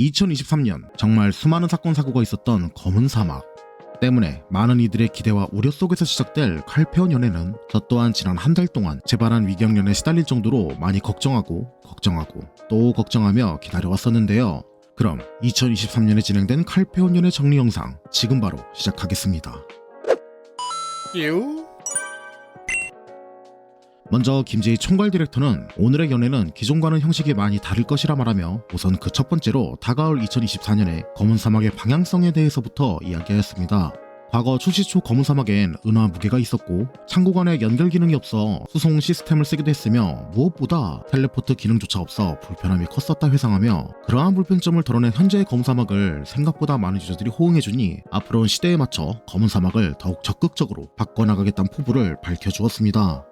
2023년 정말 수많은 사건 사고가 있었던 검은 사막 때문에 많은 이들의 기대와 우려 속에서 시작될 칼페온 연애는 저 또한 지난 한 달 동안 재발한 위경련에 시달릴 정도로 많이 걱정하고 걱정하고 또 걱정하며 기다려왔었는데요. 그럼 2023년에 진행된 칼페온 연애 정리 영상 지금 바로 시작하겠습니다. 유? 먼저 김재희 총괄 디렉터는 오늘의 연애는 기존과는 형식이 많이 다를 것이라 말하며 우선 그 첫 번째로 다가올 2024년에 검은 사막의 방향성에 대해서부터 이야기하였습니다. 과거 출시 초 검은 사막엔 은화 무게가 있었고 창고 간에 연결 기능이 없어 수송 시스템을 쓰기도 했으며 무엇보다 텔레포트 기능조차 없어 불편함이 컸었다 회상하며 그러한 불편점을 덜어낸 현재의 검은 사막을 생각보다 많은 유저들이 호응해주니 앞으로는 시대에 맞춰 검은 사막을 더욱 적극적으로 바꿔나가겠다는 포부를 밝혀주었습니다.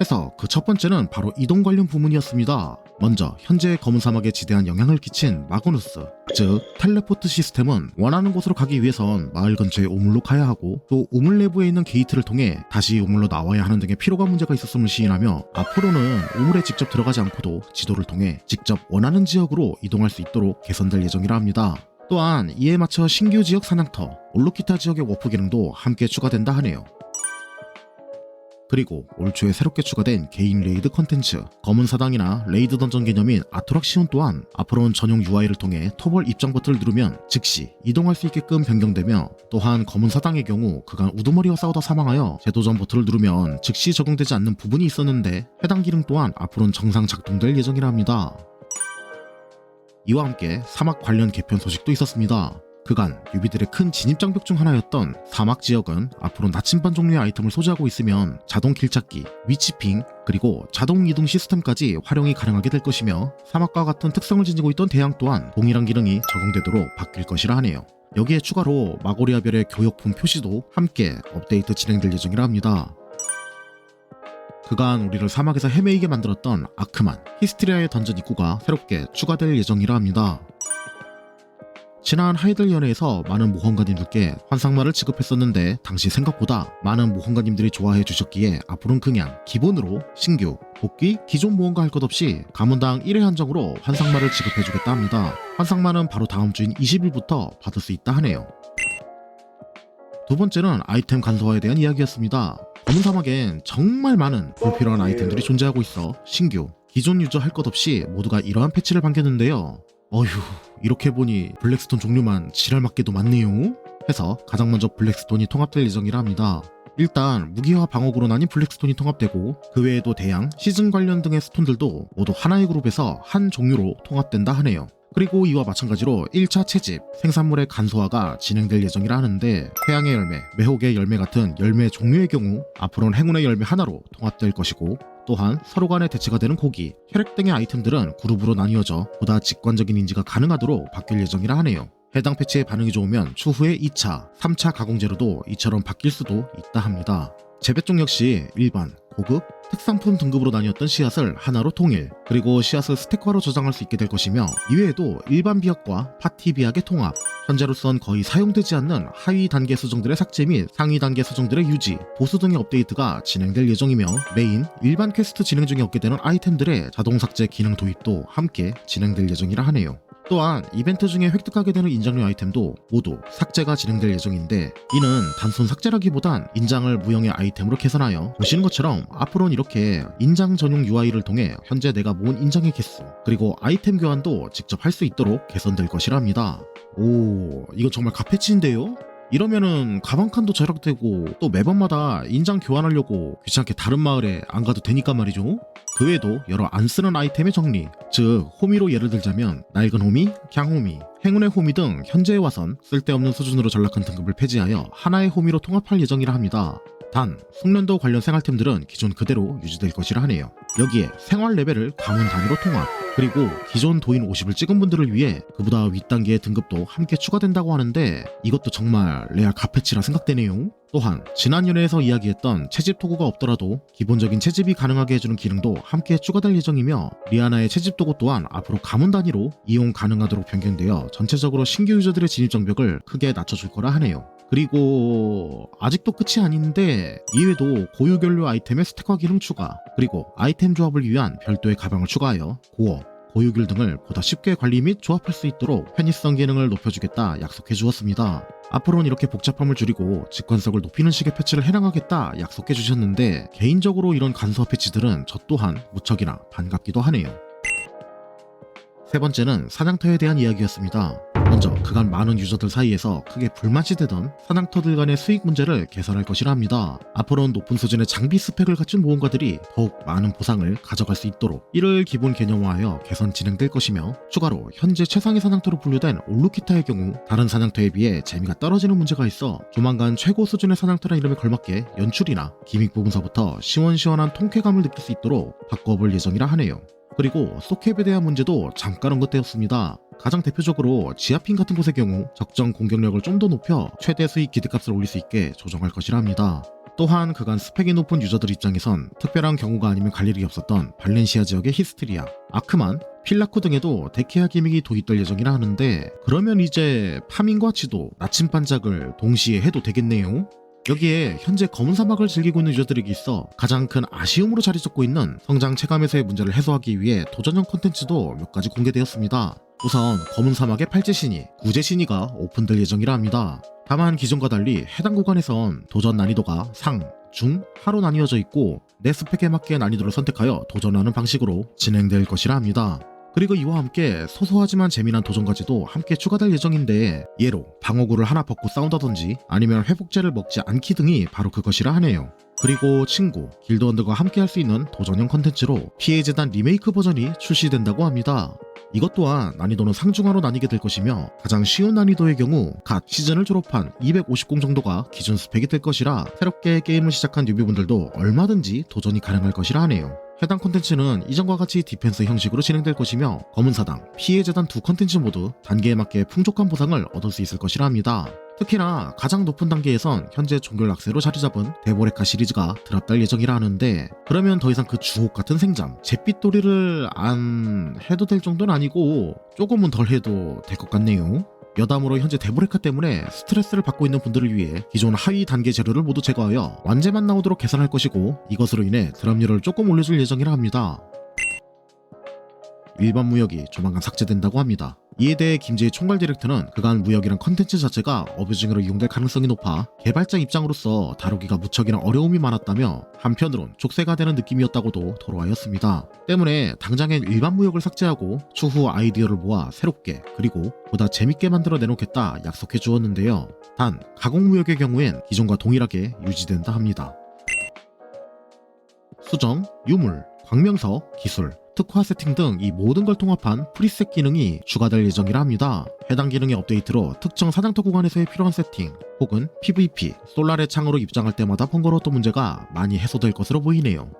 해서 그 첫 번째는 바로 이동 관련 부문이었습니다. 먼저 현재 검은 사막에 지대한 영향을 끼친 마그누스, 즉 텔레포트 시스템은 원하는 곳으로 가기 위해선 마을 근처에 우물로 가야 하고 또 우물 내부에 있는 게이트를 통해 다시 우물로 나와야 하는 등의 피로가 문제가 있었음을 시인하며 앞으로는 우물에 직접 들어가지 않고도 지도를 통해 직접 원하는 지역으로 이동할 수 있도록 개선될 예정이라 합니다. 또한 이에 맞춰 신규 지역 사냥터, 올로키타 지역의 워프 기능도 함께 추가된다 하네요. 그리고 올 초에 새롭게 추가된 개인 레이드 컨텐츠 검은 사당이나 레이드 던전 개념인 아토락시온 또한 앞으로는 전용 UI를 통해 토벌 입장 버튼을 누르면 즉시 이동할 수 있게끔 변경되며 또한 검은 사당의 경우 그간 우두머리와 싸우다 사망하여 재도전 버튼을 누르면 즉시 적용되지 않는 부분이 있었는데 해당 기능 또한 앞으로는 정상 작동될 예정이라 합니다. 이와 함께 사막 관련 개편 소식도 있었습니다. 그간 유비들의 큰 진입 장벽 중 하나였던 사막 지역은 앞으로 나침반 종류의 아이템을 소지하고 있으면 자동 길찾기, 위치핑, 그리고 자동 이동 시스템까지 활용이 가능하게 될 것이며 사막과 같은 특성을 지니고 있던 대양 또한 동일한 기능이 적용되도록 바뀔 것이라 하네요. 여기에 추가로 마고리아별의 교역품 표시도 함께 업데이트 진행될 예정이라 합니다. 그간 우리를 사막에서 헤매이게 만들었던 아크만, 히스트리아의 던전 입구가 새롭게 추가될 예정이라 합니다. 지난 하이들 연회에서 많은 모험가님들께 환상마를 지급했었는데 당시 생각보다 많은 모험가님들이 좋아해 주셨기에 앞으로는 그냥 기본으로 신규, 복귀, 기존 모험가 할 것 없이 가문당 1회 한정으로 환상마를 지급해주겠다 합니다. 환상마는 바로 다음 주인 20일부터 받을 수 있다 하네요. 두 번째는 아이템 간소화에 대한 이야기였습니다. 검은 사막엔 정말 많은 불필요한 아이템들이 존재하고 있어 신규, 기존 유저 할 것 없이 모두가 이러한 패치를 반겼는데요. 어휴, 이렇게 보니 블랙스톤 종류만 지랄맞게도 많네요. 해서 가장 먼저 블랙스톤이 통합될 예정이라 합니다. 일단 무기와 방어구로 나뉜 블랙스톤이 통합되고 그 외에도 대양, 시즌 관련 등의 스톤들도 모두 하나의 그룹에서 한 종류로 통합된다 하네요. 그리고 이와 마찬가지로 1차 채집, 생산물의 간소화가 진행될 예정이라 하는데 태양의 열매, 매혹의 열매 같은 열매 종류의 경우 앞으로는 행운의 열매 하나로 통합될 것이고 또한 서로 간에 대치가 되는 고기, 혈액 등의 아이템들은 그룹으로 나뉘어져 보다 직관적인 인지가 가능하도록 바뀔 예정이라 하네요. 해당 패치의 반응이 좋으면 추후에 2차, 3차 가공제로도 이처럼 바뀔 수도 있다 합니다. 재배종 역시 일반, 고급, 특상품 등급으로 나뉘었던 씨앗을 하나로 통일, 그리고 씨앗을 스택화로 저장할 수 있게 될 것이며 이외에도 일반 비약과 파티 비약의 통합, 현재로선 거의 사용되지 않는 하위 단계 수정들의 삭제 및 상위 단계 수정들의 유지, 보수 등의 업데이트가 진행될 예정이며 메인, 일반 퀘스트 진행 중에 얻게 되는 아이템들의 자동 삭제 기능 도입도 함께 진행될 예정이라 하네요. 또한 이벤트 중에 획득하게 되는 인장류 아이템도 모두 삭제가 진행될 예정인데 이는 단순 삭제라기보단 인장을 무형의 아이템으로 개선하여 보시는 것처럼 앞으로는 이렇게 인장 전용 UI를 통해 현재 내가 모은 인장의 개수 그리고 아이템 교환도 직접 할 수 있도록 개선될 것이라 합니다. 오 이거 정말 갓패치인데요? 이러면은 가방칸도 절약되고 또 매번마다 인장 교환하려고 귀찮게 다른 마을에 안 가도 되니까 말이죠. 그 외에도 여러 안 쓰는 아이템의 정리, 즉 호미로 예를 들자면 낡은 호미, 갱호미, 행운의 호미 등 현재에 와선 쓸데없는 수준으로 전락한 등급을 폐지하여 하나의 호미로 통합할 예정이라 합니다. 단, 숙련도 관련 생활템들은 기존 그대로 유지될 것이라 하네요. 여기에 생활 레벨을 가문 단위로 통합, 그리고 기존 도인 50을 찍은 분들을 위해 그보다 윗단계의 등급도 함께 추가된다고 하는데 이것도 정말 레알 가패치라 생각되네요. 또한 지난 연회에서 이야기했던 채집 도구가 없더라도 기본적인 채집이 가능하게 해주는 기능도 함께 추가될 예정이며 리아나의 채집 도구 또한 앞으로 가문 단위로 이용 가능하도록 변경되어 전체적으로 신규 유저들의 진입 장벽을 크게 낮춰줄 거라 하네요. 그리고 아직도 끝이 아닌데 이외에도 고유 결류 아이템의 스택화 기능 추가 그리고 아이템 조합을 위한 별도의 가방을 추가하여 고어, 보유길 등을 보다 쉽게 관리 및 조합할 수 있도록 편의성 기능을 높여주겠다 약속해 주었습니다. 앞으로는 이렇게 복잡함을 줄이고 직관성을 높이는 식의 패치를 해나가겠다 약속해 주셨는데 개인적으로 이런 간소화 패치들은 저 또한 무척이나 반갑기도 하네요. 세 번째는 사냥터에 대한 이야기였습니다. 먼저 그간 많은 유저들 사이에서 크게 불만이 되던 사냥터들 간의 수익 문제를 개선할 것이라 합니다. 앞으로는 높은 수준의 장비 스펙을 갖춘 모험가들이 더욱 많은 보상을 가져갈 수 있도록 이를 기본 개념화하여 개선 진행될 것이며 추가로 현재 최상위 사냥터로 분류된 올루키타의 경우 다른 사냥터에 비해 재미가 떨어지는 문제가 있어 조만간 최고 수준의 사냥터란 이름에 걸맞게 연출이나 기믹 부분서부터 시원시원한 통쾌감을 느낄 수 있도록 바꿔볼 예정이라 하네요. 그리고 소캡에 대한 문제도 잠깐 언급되었습니다. 가장 대표적으로 지하핀 같은 곳의 경우 적정 공격력을 좀 더 높여 최대 수익 기대값을 올릴 수 있게 조정할 것이라 합니다. 또한 그간 스펙이 높은 유저들 입장에선 특별한 경우가 아니면 갈 일이 없었던 발렌시아 지역의 히스테리아, 아크만, 필라코 등에도 데케아 기믹이 도입될 예정이라 하는데 그러면 이제 파밍과 지도, 나침 반작을 동시에 해도 되겠네요. 여기에 현재 검은 사막을 즐기고 있는 유저들에게 있어 가장 큰 아쉬움으로 자리 잡고 있는 성장 체감에서의 문제를 해소하기 위해 도전형 콘텐츠도 몇 가지 공개되었습니다. 우선 검은 사막의 팔찌신이, 구제신이가 오픈될 예정이라 합니다. 다만 기존과 달리 해당 구간에선 도전 난이도가 상, 중, 하로 나뉘어져 있고 내 스펙에 맞게 난이도를 선택하여 도전하는 방식으로 진행될 것이라 합니다. 그리고 이와 함께 소소하지만 재미난 도전까지도 함께 추가될 예정인데 예로 방어구를 하나 벗고 싸운다든지 아니면 회복제를 먹지 않기 등이 바로 그것이라 하네요. 그리고 친구, 길드원들과 함께 할 수 있는 도전형 컨텐츠로 피해 재단 리메이크 버전이 출시된다고 합니다. 이것 또한 난이도는 상중하로 나뉘게 될 것이며 가장 쉬운 난이도의 경우 갓 시즌을 졸업한 250공 정도가 기준 스펙이 될 것이라 새롭게 게임을 시작한 뉴비분들도 얼마든지 도전이 가능할 것이라 하네요. 해당 콘텐츠는 이전과 같이 디펜스 형식으로 진행될 것이며 검은 사당, 피해 재단 두 콘텐츠 모두 단계에 맞게 풍족한 보상을 얻을 수 있을 것이라 합니다. 특히나 가장 높은 단계에선 현재 종결 악세로 자리 잡은 데보레카 시리즈가 드랍될 예정이라 하는데 그러면 더 이상 그 주옥 같은 생잠, 잿빛돌이를 안 해도 될 정도는 아니고 조금은 덜 해도 될 것 같네요. 여담으로 현재 데브레카 때문에 스트레스를 받고 있는 분들을 위해 기존 하위 단계 재료를 모두 제거하여 완제만 나오도록 개선할 것이고 이것으로 인해 드랍률을 조금 올려줄 예정이라 합니다. 일반 무역이 조만간 삭제된다고 합니다. 이에 대해 김재희 총괄 디렉터는 그간 무역이란 컨텐츠 자체가 어뷰징으로 이용될 가능성이 높아 개발자 입장으로서 다루기가 무척이나 어려움이 많았다며 한편으론 족쇄가 되는 느낌이었다고도 토로하였습니다. 때문에 당장엔 일반 무역을 삭제하고 추후 아이디어를 모아 새롭게 그리고 보다 재밌게 만들어 내놓겠다 약속해 주었는데요. 단 가공 무역의 경우엔 기존과 동일하게 유지된다 합니다. 수정, 유물, 광명서, 기술, 특화 세팅 등 이 모든 걸 통합한 프리셋 기능이 추가될 예정이라 합니다. 해당 기능의 업데이트로 특정 사냥터 구간에서의 필요한 세팅 혹은 PVP, 솔라의 창으로 입장할 때마다 번거로웠던 문제가 많이 해소될 것으로 보이네요.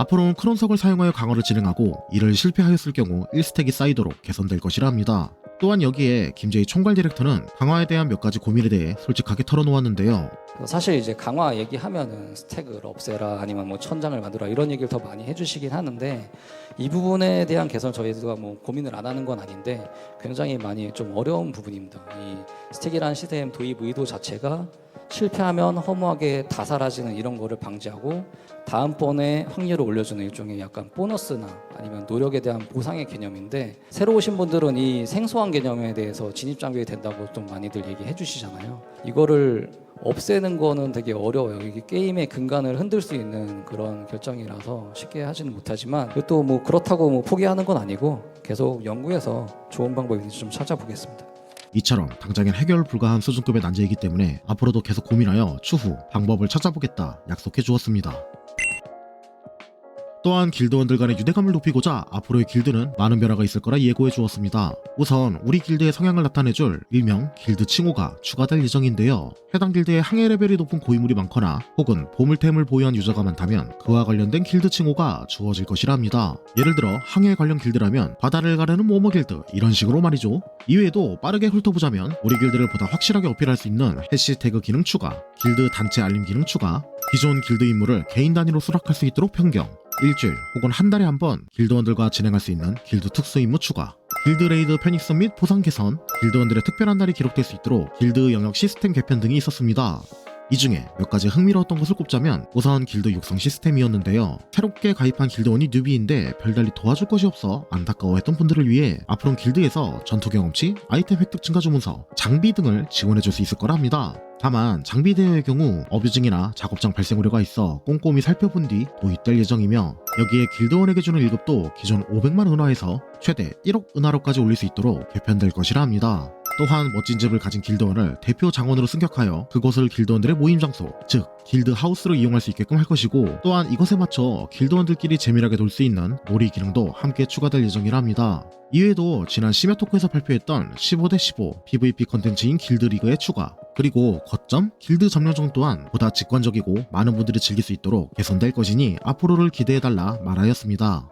앞으로는 크론석을 사용하여 강화를 진행하고 이를 실패하였을 경우 1스택이 쌓이도록 개선될 것이라 합니다. 또한 여기에 김재희 총괄 디렉터는 강화에 대한 몇 가지 고민에 대해 솔직하게 털어놓았는데요. 사실 이제 강화 얘기하면은 스택을 없애라 아니면 뭐 천장을 만들어라 이런 얘기를 더 많이 해주시긴 하는데 이 부분에 대한 개선 저희가 뭐 고민을 안 하는 건 아닌데 굉장히 많이 좀 어려운 부분입니다. 이 스택이라는 시스템 도입 의도 자체가 실패하면 허무하게 다 사라지는 이런 거를 방지하고 다음번에 확률을 올려주는 일종의 약간 보너스나 아니면 노력에 대한 보상의 개념인데 새로 오신 분들은 이 생소한 개념에 대해서 진입 장벽이 된다고 좀 많이들 얘기해 주시잖아요. 이거를 없애는 거는 되게 어려워요. 이게 게임의 근간을 흔들 수 있는 그런 결정이라서 쉽게 하지는 못하지만 또 뭐 그렇다고 뭐 포기하는 건 아니고 계속 연구해서 좋은 방법이 있는지 좀 찾아보겠습니다. 이처럼 당장엔 해결 불가한 수준급의 난제이기 때문에 앞으로도 계속 고민하여 추후 방법을 찾아보겠다 약속해 주었습니다. 또한 길드원들 간의 유대감을 높이고자 앞으로의 길드는 많은 변화가 있을 거라 예고해 주었습니다. 우선 우리 길드의 성향을 나타내줄 일명 길드 칭호가 추가될 예정인데요. 해당 길드의 항해 레벨이 높은 고인물이 많거나 혹은 보물템을 보유한 유저가 많다면 그와 관련된 길드 칭호가 주어질 것이라 합니다. 예를 들어 항해 관련 길드라면 바다를 가르는 모모 길드 이런 식으로 말이죠. 이외에도 빠르게 훑어보자면 우리 길드를 보다 확실하게 어필할 수 있는 해시태그 기능 추가, 길드 단체 알림 기능 추가, 기존 길드 임무를 개인 단위로 수락할 수 있도록 변경, 일주일 혹은 한 달에 한 번 길드원들과 진행할 수 있는 길드 특수 임무 추가, 길드 레이드 편익성 및 보상 개선, 길드원들의 특별한 날이 기록될 수 있도록 길드 영역 시스템 개편 등이 있었습니다. 이 중에 몇 가지 흥미로웠던 것을 꼽자면 우선 길드 육성 시스템이었는데요. 새롭게 가입한 길드원이 뉴비인데 별달리 도와줄 것이 없어 안타까워했던 분들을 위해 앞으로는 길드에서 전투 경험치, 아이템 획득 증가 주문서, 장비 등을 지원해줄 수 있을 거라 합니다. 다만 장비 대여의 경우 어뷰징이나 작업장 발생 우려가 있어 꼼꼼히 살펴본 뒤 도입될 예정이며 여기에 길드원에게 주는 1급도 기존 500만 은화에서 최대 1억 은하로까지 올릴 수 있도록 개편될 것이라 합니다. 또한 멋진 집을 가진 길드원을 대표 장원으로 승격하여 그곳을 길드원들의 모임 장소, 즉 길드 하우스로 이용할 수 있게끔 할 것이고 또한 이것에 맞춰 길드원들끼리 재미나게 놀 수 있는 놀이 기능도 함께 추가될 예정이라 합니다. 이외에도 지난 심야 토크에서 발표했던 15대15 PVP 컨텐츠인 길드 리그의 추가 그리고 거점 길드 점령정 또한 보다 직관적이고 많은 분들이 즐길 수 있도록 개선될 것이니 앞으로를 기대해달라 말하였습니다.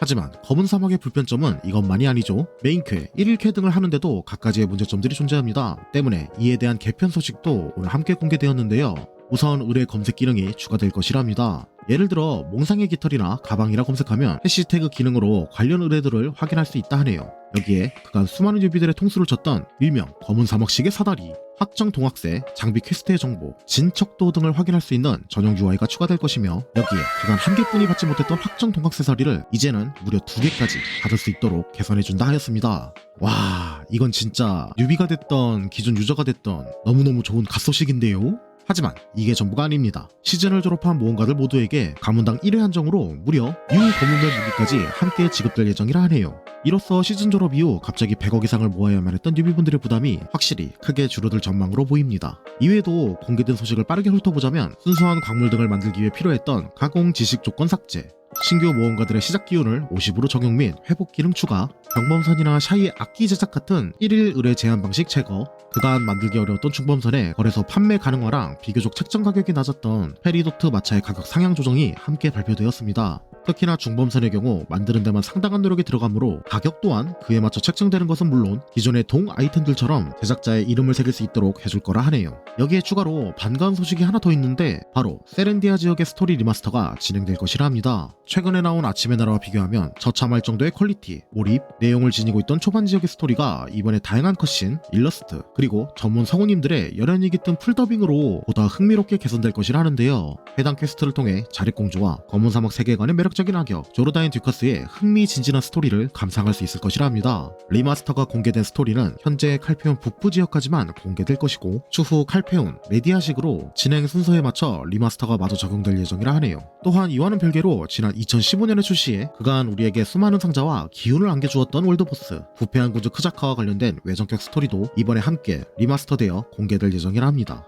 하지만 검은 사막의 불편점은 이것만이 아니죠. 메인퀘, 1일캐 등을 하는데도 갖가지의 문제점들이 존재합니다. 때문에 이에 대한 개편 소식도 오늘 함께 공개되었는데요. 우선 의뢰 검색 기능이 추가될 것이랍니다. 예를 들어 몽상의 깃털이나 가방이라 검색하면 해시태그 기능으로 관련 의뢰들을 확인할 수 있다 하네요. 여기에 그간 수많은 유비들의 통수를 쳤던 일명 검은 사막식의 사다리, 확정 동학세, 장비 퀘스트의 정보, 진척도 등을 확인할 수 있는 전용 UI가 추가될 것이며 여기에 그간 한 개뿐이 받지 못했던 확정 동학세 사리를 이제는 무려 두 개까지 받을 수 있도록 개선해준다 하였습니다. 와 이건 진짜 뉴비가 됐던 기존 유저가 됐던 너무너무 좋은 갓소식인데요? 하지만 이게 전부가 아닙니다. 시즌을 졸업한 모험가들 모두에게 가문당 1회 한정으로 무려 유검은별 무기까지 함께 지급될 예정이라 하네요. 이로써 시즌 졸업 이후 갑자기 100억 이상을 모아야만 했던 뉴비분들의 부담이 확실히 크게 줄어들 전망으로 보입니다. 이외에도 공개된 소식을 빠르게 훑어보자면 순수한 광물 등을 만들기 위해 필요했던 가공 지식 조건 삭제, 신규 모험가들의 시작 기온을 50으로 적용 및 회복 기능 추가, 경범선이나 샤이 악기 제작 같은 1일 의뢰 제한 방식 제거, 그간 만들기 어려웠던 중범선의 거래소 판매 가능화랑 비교적 책정 가격이 낮았던 페리도트 마차의 가격 상향 조정이 함께 발표되었습니다. 특히나 중범선의 경우 만드는 데만 상당한 노력이 들어가므로 가격 또한 그에 맞춰 책정되는 것은 물론 기존의 동 아이템들처럼 제작자의 이름을 새길 수 있도록 해줄 거라 하네요. 여기에 추가로 반가운 소식이 하나 더 있는데 바로 세렌디아 지역의 스토리 리마스터가 진행될 것이라 합니다. 최근에 나온 아침의 나라와 비교하면 처참할 정도의 퀄리티, 몰입, 내용을 지니고 있던 초반 지역의 스토리가 이번에 다양한 컷신, 일러스트, 그리고 전문 성우님들의 열연이 깃든 풀더빙으로 보다 흥미롭게 개선될 것이라 하는데요. 해당 퀘스트를 통해 자립공주와 검은 사막 세계관의 매력적인 악역, 조르다인 듀커스의 흥미진진한 스토리를 감상할 수 있을 것이라 합니다. 리마스터가 공개된 스토리는 현재 칼페온 북부 지역까지만 공개될 것이고 추후 칼페온, 메디아식으로 진행 순서에 맞춰 리마스터가 마저 적용될 예정이라 하네요. 또한 이와는 별개로 지난 2015년에 출시해 그간 우리에게 수많은 상자와 기운을 안겨주었던 월드보스, 부패한 군주 크자카와 관련된 외전격 스토리도 이번에 함께 리마스터되어 공개될 예정이라 합니다.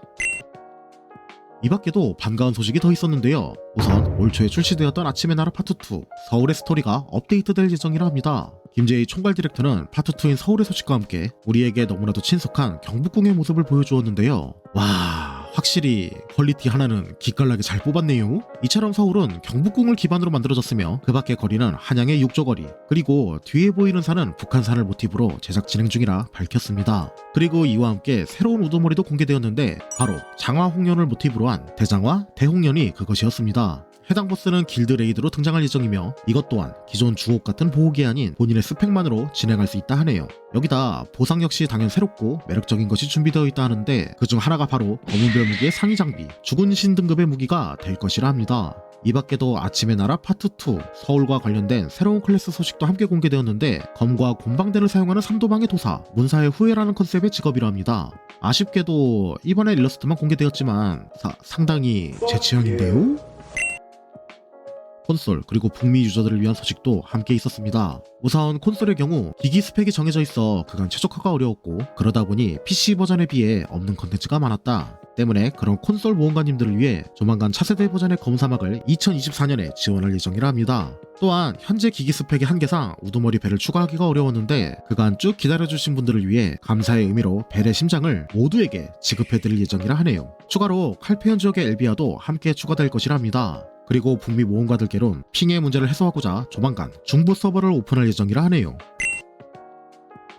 이 밖에도 반가운 소식이 더 있었는데요. 우선 올 초에 출시되었던 아침의 나라 파트 2 서울의 스토리가 업데이트될 예정이라 합니다. 김재희 총괄 디렉터는 파트 2인 서울의 소식과 함께 우리에게 너무나도 친숙한 경북궁의 모습을 보여주었는데요. 와 확실히 퀄리티 하나는 기깔나게 잘 뽑았네요. 이처럼 서울은 경북궁을 기반으로 만들어졌으며 그 밖의 거리는 한양의 육조거리 그리고 뒤에 보이는 산은 북한산을 모티브로 제작 진행 중이라 밝혔습니다. 그리고 이와 함께 새로운 우두머리도 공개되었는데 바로 장화 홍련을 모티브로 한 대장화 대홍련이 그것이었습니다. 해당 보스는 길드 레이드로 등장할 예정이며 이것 또한 기존 주옥 같은 보호기 아닌 본인의 스펙만으로 진행할 수 있다 하네요. 여기다 보상 역시 당연 새롭고 매력적인 것이 준비되어 있다 하는데 그중 하나가 바로 검은별 무기의 상위 장비 죽은 신 등급의 무기가 될 것이라 합니다. 이 밖에도 아침의 나라 파트 2 서울과 관련된 새로운 클래스 소식도 함께 공개되었는데 검과 곰방대를 사용하는 삼도방의 도사 문사의 후예라는 컨셉의 직업이라 합니다. 아쉽게도 이번에 일러스트만 공개되었지만 사- 상당히 제 취향인데요? 콘솔 그리고 북미 유저들을 위한 소식도 함께 있었습니다. 우선 콘솔의 경우 기기 스펙이 정해져 있어 그간 최적화가 어려웠고 그러다 보니 PC 버전에 비해 없는 컨텐츠가 많았다. 때문에 그런 콘솔 모험가님들을 위해 조만간 차세대 버전의 검사막을 2024년에 지원할 예정이라 합니다. 또한 현재 기기 스펙의 한계상 우두머리 벨을 추가하기가 어려웠는데 그간 쭉 기다려주신 분들을 위해 감사의 의미로 벨의 심장을 모두에게 지급해드릴 예정이라 하네요. 추가로 칼페온 지역의 엘비아도 함께 추가될 것이라 합니다. 그리고 북미 모험가들께론 핑의 문제를 해소하고자 조만간 중부 서버를 오픈할 예정이라 하네요.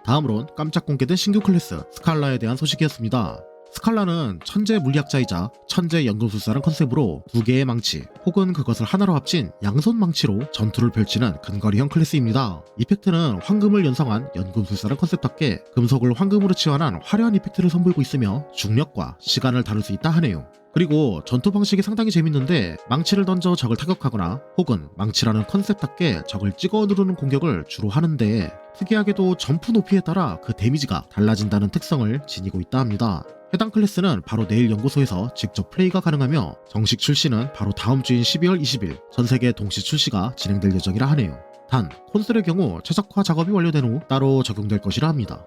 다음으론 깜짝 공개된 신규 클래스 스칼라에 대한 소식이었습니다. 스칼라는 천재 물리학자이자 천재 연금술사란 컨셉으로 두 개의 망치 혹은 그것을 하나로 합친 양손 망치로 전투를 펼치는 근거리형 클래스입니다. 이펙트는 황금을 연상한 연금술사란 컨셉답게 금속을 황금으로 치환한 화려한 이펙트를 선보이고 있으며 중력과 시간을 다룰 수 있다 하네요. 그리고 전투 방식이 상당히 재밌는데 망치를 던져 적을 타격하거나 혹은 망치라는 컨셉답게 적을 찍어 누르는 공격을 주로 하는데 특이하게도 점프 높이에 따라 그 데미지가 달라진다는 특성을 지니고 있다 합니다. 해당 클래스는 바로 내일 연구소에서 직접 플레이가 가능하며 정식 출시는 바로 다음 주인 12월 20일 전 세계 동시 출시가 진행될 예정이라 하네요. 단 콘솔의 경우 최적화 작업이 완료된 후 따로 적용될 것이라 합니다.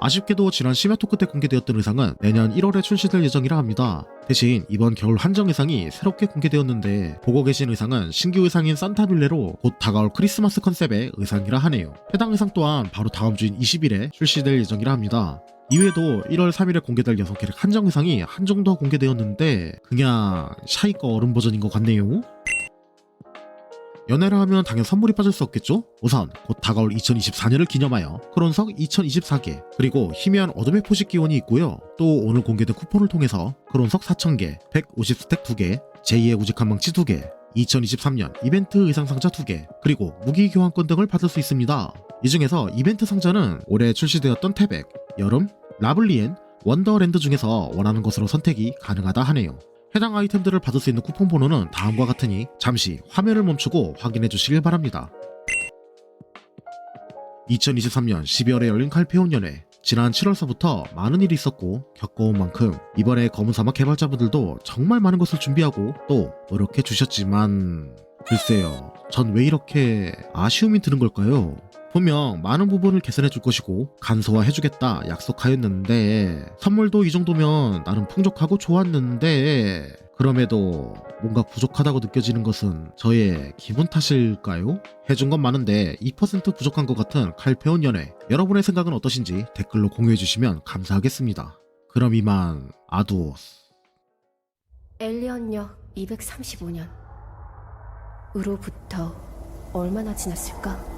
아쉽게도 지난 심야 토크 때 공개되었던 의상은 내년 1월에 출시될 예정이라 합니다. 대신 이번 겨울 한정 의상이 새롭게 공개되었는데 보고 계신 의상은 신규 의상인 산타빌레로 곧 다가올 크리스마스 컨셉의 의상이라 하네요. 해당 의상 또한 바로 다음 주인 20일에 출시될 예정이라 합니다. 이외에도 1월 3일에 공개될 6캐릭 한정 의상이 한정 더 공개되었는데 그냥 샤이 거 어른 버전인 것 같네요. 연애를 하면 당연 선물이 빠질 수 없겠죠? 우선 곧 다가올 2024년을 기념하여 크론석 2024개 그리고 희미한 어둠의 포식 기원이 있고요. 또 오늘 공개된 쿠폰을 통해서 크론석 4000개, 150스택 2개, 제2의 우직한 망치 2개, 2023년 이벤트 의상 상자 2개, 그리고 무기 교환권 등을 받을 수 있습니다. 이 중에서 이벤트 상자는 올해 출시되었던 태백, 여름, 라블리엔, 원더랜드 중에서 원하는 것으로 선택이 가능하다 하네요. 해당 아이템들을 받을 수 있는 쿠폰 번호는 다음과 같으니 잠시 화면을 멈추고 확인해 주시길 바랍니다. 2023년 12월에 열린 칼페온 연회 지난 7월서부터 많은 일이 있었고 겪어온 만큼 이번에 검은 사막 개발자분들도 정말 많은 것을 준비하고 또 노력해 주셨지만 글쎄요 전 왜 이렇게 아쉬움이 드는 걸까요? 분명 많은 부분을 개선해 줄 것이고 간소화해 주겠다 약속하였는데 선물도 이 정도면 나름 풍족하고 좋았는데 그럼에도 뭔가 부족하다고 느껴지는 것은 저의 기분 탓일까요? 해준 건 많은데 2% 부족한 것 같은 칼페온 연애 여러분의 생각은 어떠신지 댓글로 공유해 주시면 감사하겠습니다. 그럼 이만 아두오스 엘리언역 235년. 으로부터 얼마나 지났을까?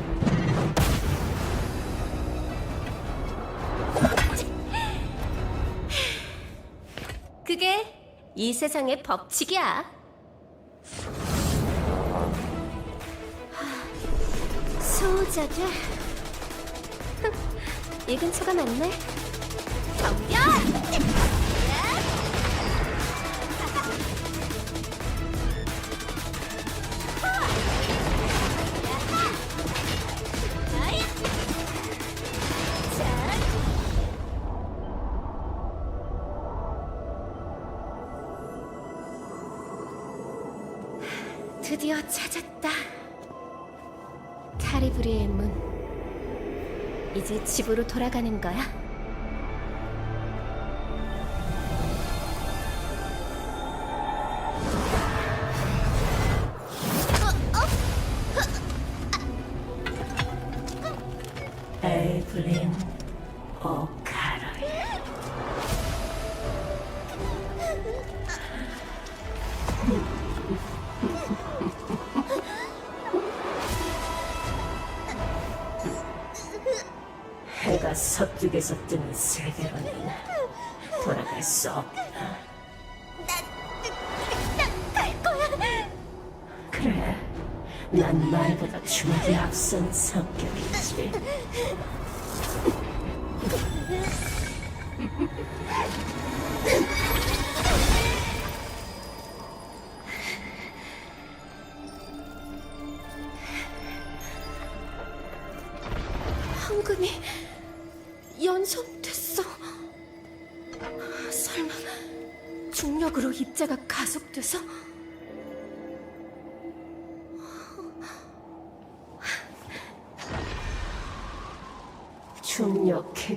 이 세상의 법칙이야. 소자들. 이 근처가 맞네. 덤벼! 집으로 돌아가는 거야. 서쪽에서 뜨는 세계로는 돌아갈 수 없다. 그래, 난 말보다 주먹이 앞선 성격이지.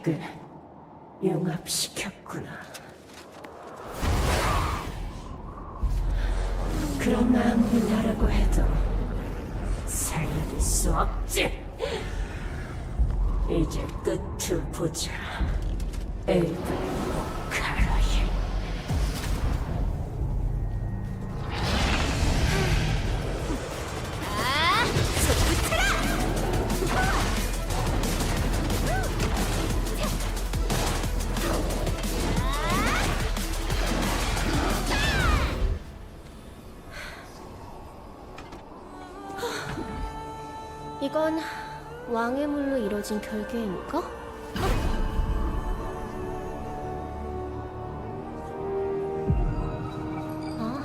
핵을 융합시켰구나. 그럼 아무리 나라고 해도 수 없지. 이제 끝을 보자. 에이블 이뤄진 결계인가? 어?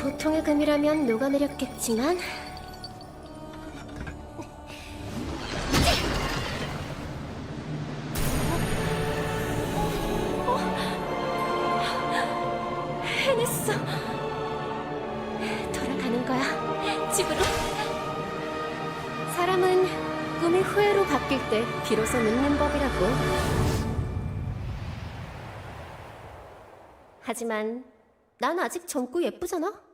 보통의 금이라면 녹아내렸겠지만 비로소 늙는 법이라고. 하지만 난 아직 젊고 예쁘잖아.